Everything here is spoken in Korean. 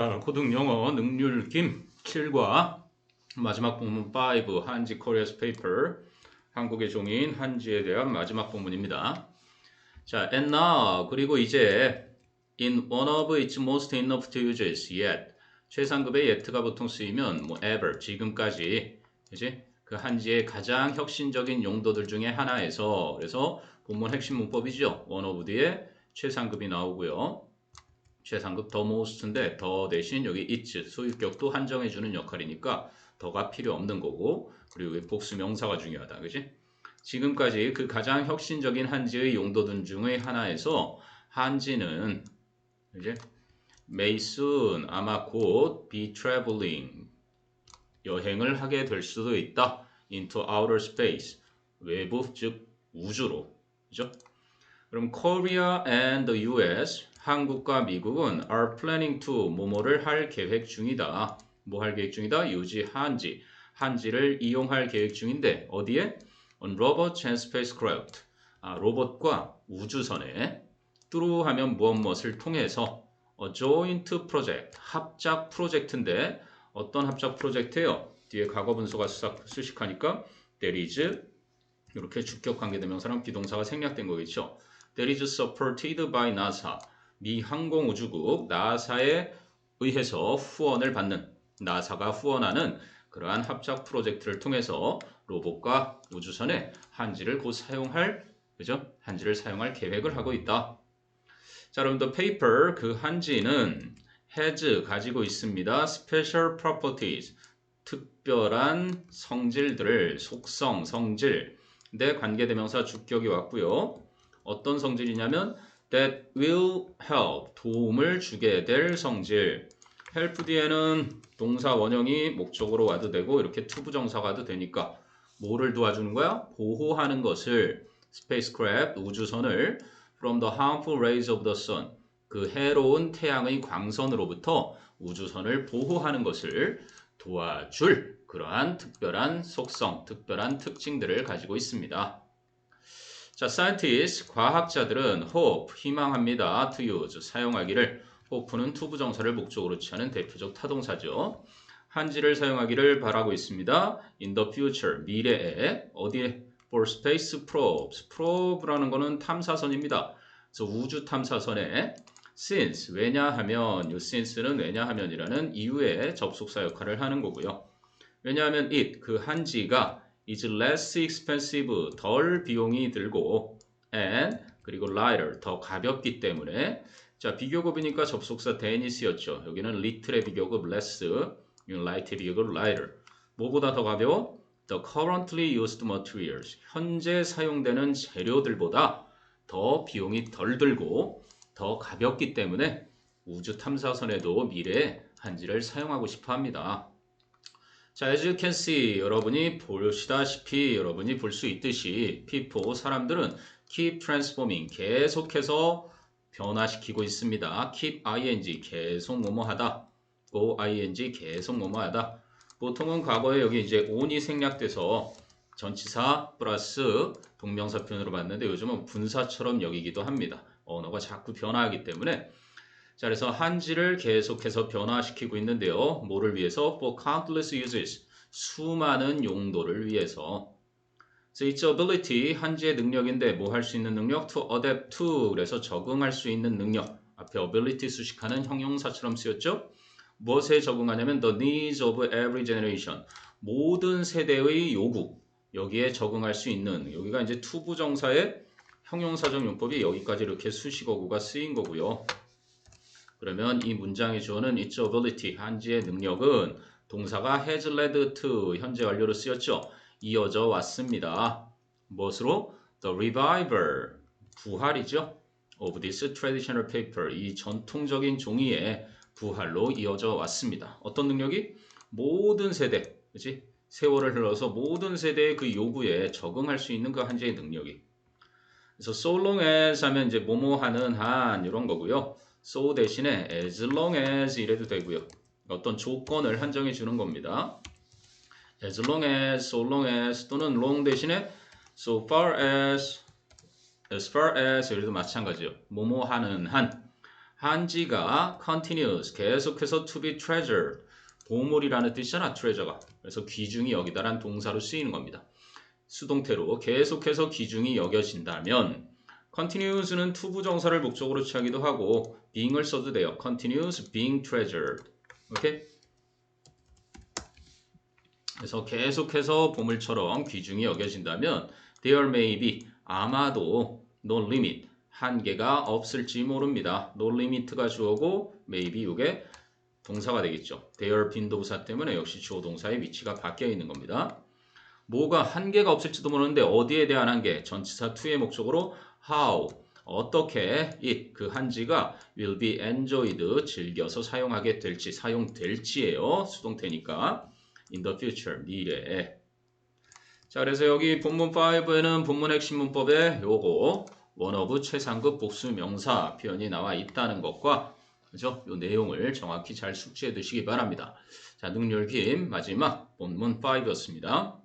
자, 고등 영어 능률 김 7과 마지막 본문 5 한지 코리아스 페이퍼 한국의 종인 한지에 대한 마지막 본문입니다. 자, and now 그리고 이제 in one of its most enough uses yet 최상급의 yet가 보통 쓰이면 뭐 ever 지금까지 그지 그 한지의 가장 혁신적인 용도들 중에 하나에서 그래서 본문 핵심 문법이죠. one of 뒤에 최상급이 나오고요. 최상급 더 most인데 더 대신 여기 it's 소유격도 한정해주는 역할이니까 더가 필요 없는 거고. 그리고 여기 복수 명사가 중요하다. 그지? 지금까지 그 가장 혁신적인 한지의 용도들 중의 하나에서 한지는 이제 may soon 아마 곧 be traveling 여행을 하게 될 수도 있다. Into outer space. 외부 즉 우주로. 그죠 그럼 Korea and the US 한국과 미국은 are planning to 뭐뭐를 할 계획 중이다. 뭐 할 계획 중이다? 유지 한지. 한지를 이용할 계획 중인데 어디에? On robots and spacecraft. 아, 로봇과 우주선에 through 하면 무엇 무엇을 통해서 a joint project. 합작 프로젝트인데 어떤 합작 프로젝트예요? 뒤에 과거 분수가 수작, 수식하니까 there is 이렇게 주격 관계대명사랑 비동사가 생략된 거겠죠. That is supported by NASA. 미 항공우주국 나사에 의해서 후원을 받는 나사가 후원하는 그러한 합작 프로젝트를 통해서 로봇과 우주선에 한지를 곧 사용할 그죠? 한지를 사용할 계획을 하고 있다. 자, 그럼 the paper 그 한지는 has 가지고 있습니다. special properties 특별한 성질들을 속성, 성질 내 관계대명사 주격이 왔고요. 어떤 성질이냐면 that will help 도움을 주게 될 성질 help 뒤에는 동사 원형이 목적으로 와도 되고 이렇게 투부정사가 와도 되니까 뭐를 도와주는 거야? 보호하는 것을 spacecraft 우주선을 from the harmful rays of the sun 그 해로운 태양의 광선으로부터 우주선을 보호하는 것을 도와줄 그러한 특별한 속성, 특별한 특징들을 가지고 있습니다. 자, scientists, 과학자들은 hope, 희망합니다. to use, 사용하기를. hope는 투부정사를 목적으로 취하는 대표적 타동사죠. 한지를 사용하기를 바라고 있습니다. in the future, 미래에. 어디에? for space probes. probe라는 거는 탐사선입니다. 그래서 우주 탐사선에 since, 왜냐하면, 이 since는 왜냐하면이라는 이유의 접속사 역할을 하는 거고요. 왜냐하면 it, 그 한지가 is less expensive, 덜 비용이 들고 and 그리고 lighter, 더 가볍기 때문에 자 비교급이니까 접속사 쓰였죠. 여기는 little의 비교급 less, light의 비교급 lighter. 뭐보다 더 가벼워? The currently used materials, 현재 사용되는 재료들보다 더 비용이 덜 들고 더 가볍기 때문에 우주 탐사선에도 미래에 한지를 사용하고 싶어 합니다. 자, as you can see, 여러분이 보시다시피 여러분이 볼 수 있듯이 people, 사람들은 keep transforming, 계속해서 변화시키고 있습니다. keep ing, 계속 뭐뭐하다. go ing, 계속 뭐뭐하다. 보통은 과거에 여기 이제 on이 생략돼서 전치사 플러스 동명사 표현으로 봤는데 요즘은 분사처럼 여기기도 합니다. 언어가 자꾸 변화하기 때문에 자, 그래서 한지를 계속해서 변화시키고 있는데요. 뭐를 위해서? For countless uses. 수많은 용도를 위해서. So its ability, 한지의 능력인데 뭐 할 수 있는 능력? To adapt to. 그래서 적응할 수 있는 능력. 앞에 ability 수식하는 형용사처럼 쓰였죠? 무엇에 적응하냐면 the needs of every generation. 모든 세대의 요구. 여기에 적응할 수 있는. 여기가 이제 투부정사의 형용사적 용법이 여기까지 이렇게 수식어구가 쓰인 거고요. 그러면 이 문장의 주어는 its ability, 한지의 능력은 동사가 has led to 현재 완료로 쓰였죠. 이어져 왔습니다. 무엇으로? The revival, 부활이죠. of this traditional paper, 이 전통적인 종이의 부활로 이어져 왔습니다. 어떤 능력이? 모든 세대, 그치? 세월을 흘러서 모든 세대의 그 요구에 적응할 수 있는 그 한지의 능력이. 그래서 so long as 하면 이제 뭐뭐 하는 한 이런 거고요. So 대신에 as long as 이래도 되고요. 어떤 조건을 한정해 주는 겁니다. as long as, so long as 또는 long 대신에 so far as, as far as 이래도 마찬가지요. 뭐뭐 하는 한 한지가 continues 계속해서 to be treasured 보물이라는 뜻이잖아 treasure가 그래서 귀중히 여기다란 동사로 쓰이는 겁니다. 수동태로 계속해서 귀중히 여겨진다면 continues는 투부정사를 목적으로 취하기도 하고 being을 써도 돼요. continues being treasured. 오케이? 그래서 계속해서 보물처럼 귀중히 여겨진다면 there may be 아마도 no limit 한계가 없을지 모릅니다. no limit가 주어고 maybe 이게 동사가 되겠죠. there 빈도부사 때문에 역시 주어 동사의 위치가 바뀌어 있는 겁니다. 뭐가 한계가 없을지도 모르는데 어디에 대한 한계? 전치사 to의 목적으로 how 어떻게 it 그 한지가 will be enjoyed 즐겨서 사용하게 될지 사용될지예요. 수동태니까 in the future 미래에 자 그래서 여기 본문 5에는 본문 핵심 문법에 요거 원어브 최상급 복수 명사 표현이 나와 있다는 것과 그죠? 요 내용을 정확히 잘 숙지해 두시기 바랍니다. 자 능률 김 마지막 본문 5였습니다.